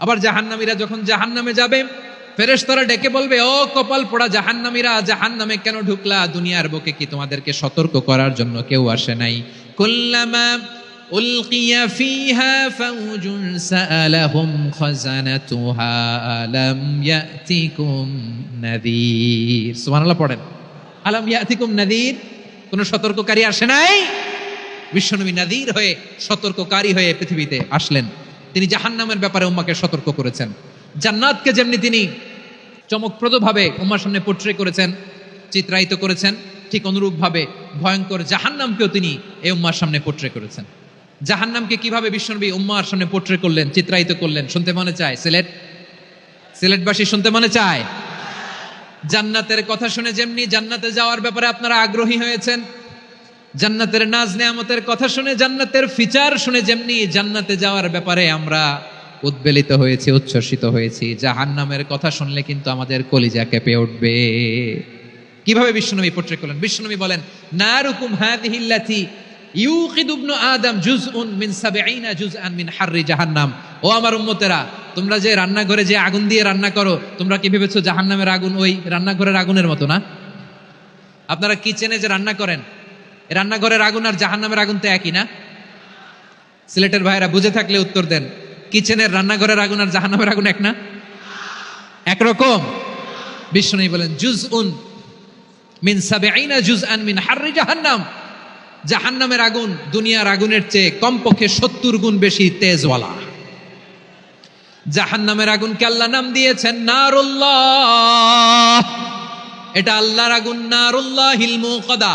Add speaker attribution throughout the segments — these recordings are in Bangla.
Speaker 1: আবার জাহান্নামীরা যখন জাহান্নামে যাবে, ফেরেশতারা ডেকে বলবে, ও কপাল পোড়া জাহান্নামীরা, জাহান্নামে কেন ঢুকলা? দুনিয়ার বুকে কি তোমাদেরকে সতর্ক করার জন্য কেউ আসে নাই? কুল্লামা উলকিয়া ফিহা ফাউজুন সাআলাহুম খাজানাতুহা আলাম ইয়াতিকুম নাযীর সুবহানাল্লাহ পড়েন। আলাম ইয়াতিকুম নাযীর কোন সতর্ককারী আসে নাই? বিশ্বনবী নাদির হয়ে সতর্ককারী হয়ে পৃথিবীতে আসলেন। তিনি জাহান্নামের ব্যাপারে উম্মাকে সতর্ক করেছেন। জান্নাতকে যেমনি তিনি চমকপ্রদভাবে উম্মার সামনে পোট্রে করেছেন, চিত্রায়িত করেছেন, ঠিক অনুরূপভাবে ভয়ঙ্কর জাহান্নামকেও তিনি এই উম্মার সামনে পোট্রে করেছেন। জাহান্নামকে কীভাবে বিশ্বনবী উম্মার সামনে পোট্রে করলেন, চিত্রায়িত করলেন, শুনতে মনে চায়? সিলেট? সিলেটবাসী শুনতে মনে চায়? জান্নাতের কথা শুনে যেমনি জান্নাতে যাওয়ার ব্যাপারে আপনারা আগ্রহী হয়েছেন জান্নাতের নাজ নেয়ামতের কথা শুনে, জান্নাতের ফিচার শুনে যেমনি জান্নাতে যাওয়ার ব্যাপারে আমরা উদ্বেলিত হয়েছি, উচ্ছ্বসিত হয়েছি, জাহান্নামের কথা শুনলে কিন্তু আমাদের কলিজা কেঁপে উঠবে। কীভাবে বিশ্বনবী পোট্রে করলেন? বিশ্বনবী বলেন, নারুকুম হাদিহিল্লাতি ইউকিদু ইবনু আদম জুজউন মিন সাবঈনা জুজআন মিন হাররি জাহান্নাম। ও আমার উম্মতেরা, তোমরা যে রান্নাঘরে যে আগুন দিয়ে রান্না করো, তোমরা কি ভেবেছো জাহান্নামের আগুন ওই রান্নাঘরের আগুনের মতো না? আপনারা কিচেনে যে রান্না করেন রান্নাঘরের আগুন আর জাহান্নামের আগুন তো একই না? সিলেটের ভাইরা বুঝে থাকলে উত্তর দেন, কিচেনের রান্নাঘরের আগুন আর জাহান্নামের আগুন এক না? একরকম। বিষ্ণু বলেন জুজ উন মিন সাবেআইনা জুজ আন মিন হাররি জাহান্নাম। জাহান্নামের আগুন দুনিয়ার আগুনের চেয়ে কমপক্ষে সত্তর গুণ বেশি তেজওয়ালা। জাহান্নামের আগুনকে আল্লাহ নাম দিয়েছেন নারুল্লাহ। এটা আল্লাহর আগুন নারুল্লাহ হিলমু কদা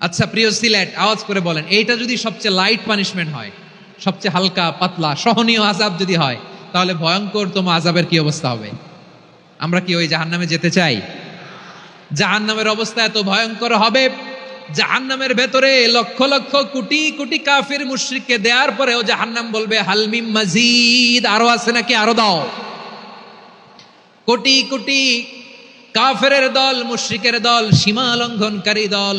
Speaker 1: আচ্ছা প্রিয় সিলেট, আওয়াজ করে বলেন, এইটা যদি সবচেয়ে লাইট পানিশমেন্ট হয়, সবচেয়ে হালকা, পাতলা, সহনীয় আজাব যদি হয়, তাহলে ভয়ঙ্কর তোমা আজাবের কি অবস্থা হবে? আমরা কি ওই জাহান্নামে যেতে চাই? জাহান্নামের অবস্থা এত ভয়ঙ্কর হবে, জাহান্নামের ভেতরে লক্ষ লক্ষ কোটি কোটি কাফির মুশরিককে দেওয়ার পরেও জাহান্নাম বলবে হালমিম মাজিদ আরও আছে নাকি? আরও দাও। কোটি কোটি কাফেরের দল, মুশ্রিকের দল, সীমা লঙ্ঘনকারী দল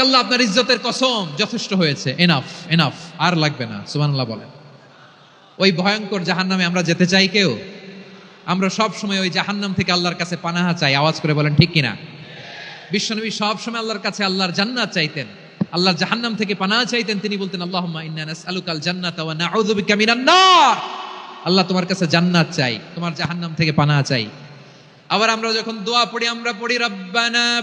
Speaker 1: আল্লাহ আপনার ইজ্জতের কসম, যথেষ্ট হয়েছে। এনাফ এনাফ আর লাগবে না বলেন। ওই ভয়ঙ্কর জাহান্নামে আমরা যেতে চাই কেউ? আমরা সব সময় ওই জাহান্নাম থেকে আল্লাহর কাছে পানাহা চাই। আওয়াজ করে বলেন, ঠিক কিনা? বিশ্বনবী সব সময় আল্লাহর কাছে আল্লাহর জান্নাত চাইতেন। আল্লাহর জাহান্নাম থেকে পানাহা চাইতেন, তিনি বলতেন নার। আল্লাহ তোমার কাছে জান্নাত চাই, তোমার জাহান্নাম থেকে পানা চাই। আবার আমরা যখন দোয়া পড়ি, আমরা পড়ি, রব্বানা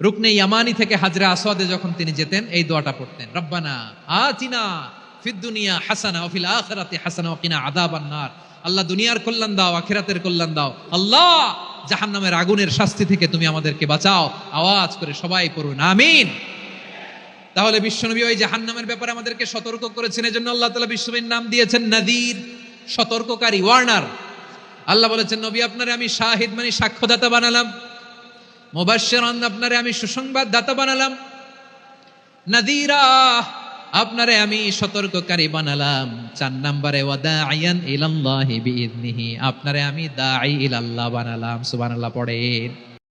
Speaker 1: রুকনে ইয়ামানি থেকে হাজরা আসওয়াদে যখন তিনি যেতেন, এই দোয়াটা পড়তেন, রব্বানা আতিনা ফিদ দুনিয়া হাসানা ও ফিল আখিরাতি হাসানা ওয়া কিনা আযাবান নার। আল্লাহ দুনিয়ার কল্যাণ দাও, আখিরাতের কল্যাণ দাও। আল্লাহ, জাহান্নামের আগুনের শাস্তি থেকে তুমি আমাদেরকে বাঁচাও। আওয়াজ করে সবাই পড়ুন, আমিন। তাহলে বিশ্বনবী ওই জাহান্নামের ব্যাপারে আমাদেরকে সতর্ক করেছেন, এজন্য আল্লাহ তাআলা বিশ্বনবীর নাম দিয়েছেন নাদির, সতর্ককারী, ওয়ার্নার। আল্লাহ বলেছেন, নবী আপনারে আমি শাহিদ মানে সাক্ষ্যদাতা বানালাম। মুবাশশিরান, আপনারে আমি সুসংবাদ দাতা বানালাম। নাদিরা, আপনারে আমি সতর্ককারী বানালাম। চার নাম্বারে নম্বরে ওয়াদাইয়ান ইলাল্লাহি বিইذনিহি আপনারে আমি দাঈ ইলাল্লাহ বানালাম। সুবহানাল্লাহ, পড়েন।